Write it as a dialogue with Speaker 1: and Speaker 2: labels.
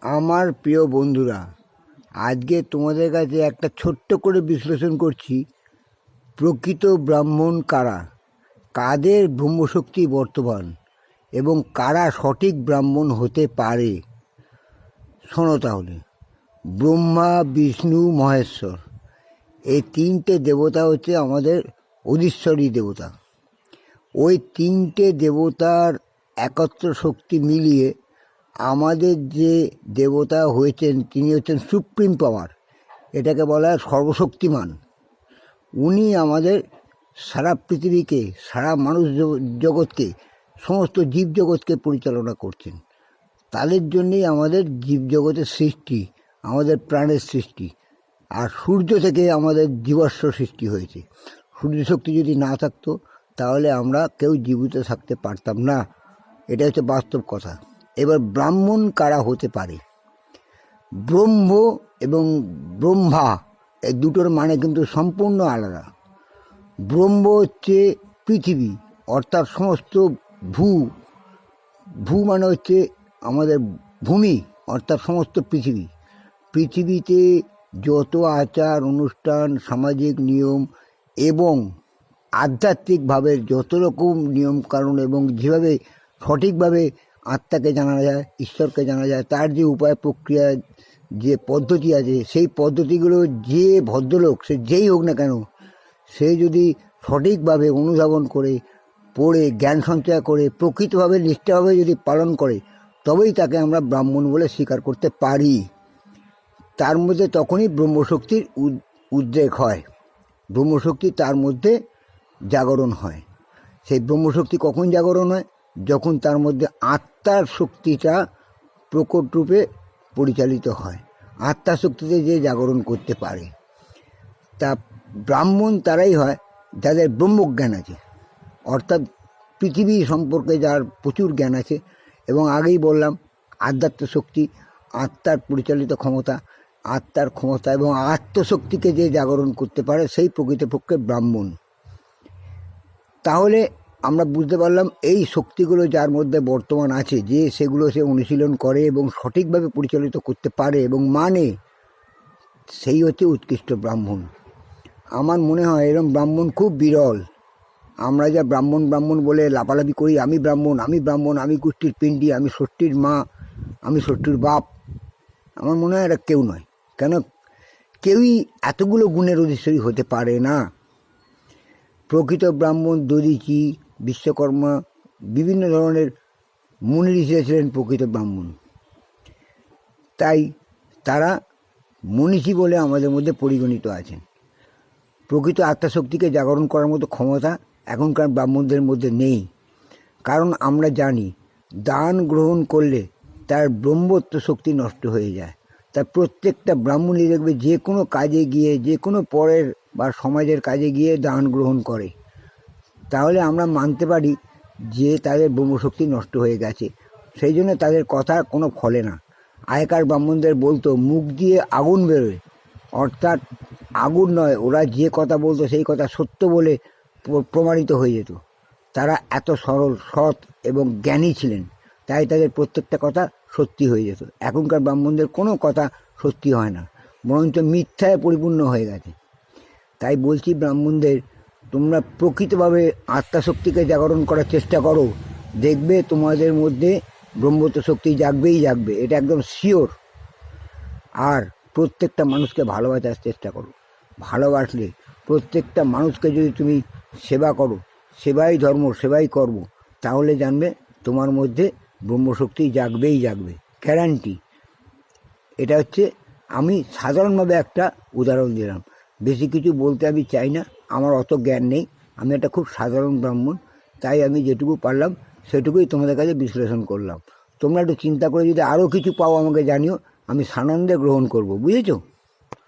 Speaker 1: আমার প্রিয় বন্ধুরা, আজকে তোমাদের কাছে একটা ছোট্ট করে বিশ্লেষণ করছি, প্রকৃত ব্রাহ্মণ কারা? কাদের ব্রহ্মশক্তি বর্তমান? এবং কারা সঠিক ব্রাহ্মণ হতে পারে? শোনো তাহলে। ব্রহ্মা, বিষ্ণু, মহেশ্বর, এই তিনটে দেবতা হচ্ছে আমাদের অধীশ্বরী দেবতা। ওই তিনটে দেবতার একত্র শক্তি মিলিয়ে আমাদের যে দেবতা হয়েছেন, তিনি হচ্ছেন সুপ্রিম পাওয়ার। এটাকে বলা হয় সর্বশক্তিমান। উনি আমাদের সারা পৃথিবীকে, সারা মানুষ জগৎকে, সমস্ত জীবজগৎকে পরিচালনা করছেন। তাদের জন্যেই আমাদের জীবজগতের সৃষ্টি, আমাদের প্রাণের সৃষ্টি। আর সূর্য থেকে আমাদের জীবাশ্ম সৃষ্টি হয়েছে। সূর্য শক্তি যদি না থাকতো, তাহলে আমরা কেউ জীবিত থাকতে পারতাম না। এটা হচ্ছে বাস্তব কথা। এবার ব্রাহ্মণ কারা হতে পারে? ব্রহ্ম এবং ব্রহ্মা এই দুটোর মানে কিন্তু সম্পূর্ণ আলাদা। ব্রহ্ম হচ্ছে পৃথিবী, অর্থাৎ সমস্ত ভূ। ভূ মানে হচ্ছে আমাদের ভূমি, অর্থাৎ সমস্ত পৃথিবী। পৃথিবীতে যত আচার, অনুষ্ঠান, সামাজিক নিয়ম এবং আধ্যাত্মিকভাবে যত রকম নিয়ম কারণ এবং যেভাবে সঠিকভাবে আত্মাকে জানা যায়, ঈশ্বরকে জানা যায়। তার যে উপায় প্রক্রিয়া, যে পদ্ধতি আছে, সেই পদ্ধতিগুলো যে ভদ্রলোক, সে যেই হোক না কেন, সে যদি সঠিকভাবে অনুধাবন করে, পড়ে, জ্ঞান সঞ্চয় করে, প্রকৃতভাবে নিষ্ঠাভাবে যদি পালন করে, তবেই তাকে আমরা ব্রাহ্মণ বলে স্বীকার করতে পারি। তার মধ্যে তখনই ব্রহ্মশক্তির উদ্রেক হয়। ব্রহ্মশক্তি তার মধ্যে জাগরণ হয়। সেই ব্রহ্মশক্তি কখন জাগরণ হয়? যখন তার মধ্যে আত্মার শক্তিটা প্রকট রূপে পরিচালিত হয়। আত্মা শক্তিতে যে জাগরণ করতে পারে। তা ব্রাহ্মণ তারাই হয়, যাদের ব্রহ্মজ্ঞান আছে। অর্থাৎ পৃথিবী সম্পর্কে যার প্রচুর জ্ঞান আছে, এবং আগেই বললাম, আধ্যাত্ম শক্তি, আত্মার পরিচালিত ক্ষমতা, আত্মার ক্ষমতা এবং আত্মশক্তিকে যে জাগরণ করতে পারে, সেই প্রকৃতপক্ষে ব্রাহ্মণ। তাহলে আমরা বুঝতে পারলাম এই শক্তিগুলো যার মধ্যে বর্তমান আছে, যে সেগুলো সে অনুশীলন করে এবং সঠিকভাবে পরিচালিত করতে পারে এবং মানে সেই হচ্ছে উৎকৃষ্ট ব্রাহ্মণ। আমার মনে হয় এরকম ব্রাহ্মণ খুব বিরল। আমরা যা ব্রাহ্মণ ব্রাহ্মণ বলে লাফালাফি করি, আমি ব্রাহ্মণ আমি ব্রাহ্মণ, আমি গোষ্ঠীর পিণ্ডি, আমি ষষ্ঠীর মা, আমি ষষ্ঠীর বাপ, আমার মনে হয় এটা কেউ নয়। কেন? কেউই এতগুলো গুণের অধীশ্বরী হতে পারে না। প্রকৃত ব্রাহ্মণ দদিচি বিশ্বকর্মা বিভিন্ন ধরনের মুনি ঋষিরা ছিলেন প্রকৃত ব্রাহ্মণ। তাই তারা মনীষী বলে আমাদের মধ্যে পরিগণিত আছেন। প্রকৃত আত্মাশক্তিকে জাগরণ করার মতো ক্ষমতা এখনকার ব্রাহ্মণদের মধ্যে নেই। কারণ আমরা জানি, দান গ্রহণ করলে তার ব্রহ্মত্ব শক্তি নষ্ট হয়ে যায়। তার প্রত্যেকটা ব্রাহ্মণই দেখবে যে কোনো কাজে গিয়ে, যে কোনো পরের বা সমাজের কাজে গিয়ে দান গ্রহণ করে। তাহলে আমরা মানতে পারি যে তাদের ব্রহ্মশক্তি নষ্ট হয়ে গেছে। সেই জন্য তাদের কথা কোনো ফলে না। আগেকার ব্রাহ্মণদের বলতো, মুখ দিয়ে আগুন বেরোয়। অর্থাৎ আগুন নয়, ওরা যে কথা বলতো সেই কথা সত্য বলে প্র- প্রমাণিত হয়ে যেত। তারা এত সরল, সৎ এবং জ্ঞানী ছিলেন, তাই তাদের প্রত্যেকটা কথা সত্যি হয়ে যেত। এখনকার ব্রাহ্মণদের কোনো কথা সত্যি হয় না, বরঞ্চ মিথ্যায় পরিপূর্ণ হয়ে গেছে। তাই বলছি ব্রাহ্মণদের তোমরা প্রকৃতভাবে আত্মাশক্তিকে জাগরণ করার চেষ্টা করো। দেখবে তোমাদের মধ্যে ব্রহ্মত্ব শক্তি জাগবেই জাগবে, এটা একদম শিওর আর প্রত্যেকটা মানুষকে ভালোবাসার চেষ্টা করো। ভালোবাসলে প্রত্যেকটা মানুষকে যদি তুমি সেবা করো, সেবাই ধর্ম, সেবাই কর্ম, তাহলে জানবে তোমার মধ্যে ব্রহ্মশক্তি জাগবেই জাগবে। গ্যারান্টি এটা হচ্ছে আমি সাধারণভাবে একটা উদাহরণ দিলাম। বেশি কিছু বলতে আমি চাই না। আমার অত জ্ঞান নেই। আমি একটা খুব সাধারণ ব্রাহ্মণ, তাই আমি যেটুকু পারলাম সেটুকুই তোমাদের কাছে বিশ্লেষণ করলাম। তোমরা একটু চিন্তা করে যদি আরও কিছু পাও আমাকে জানিও, আমি সানন্দে গ্রহণ করব, বুঝেছ?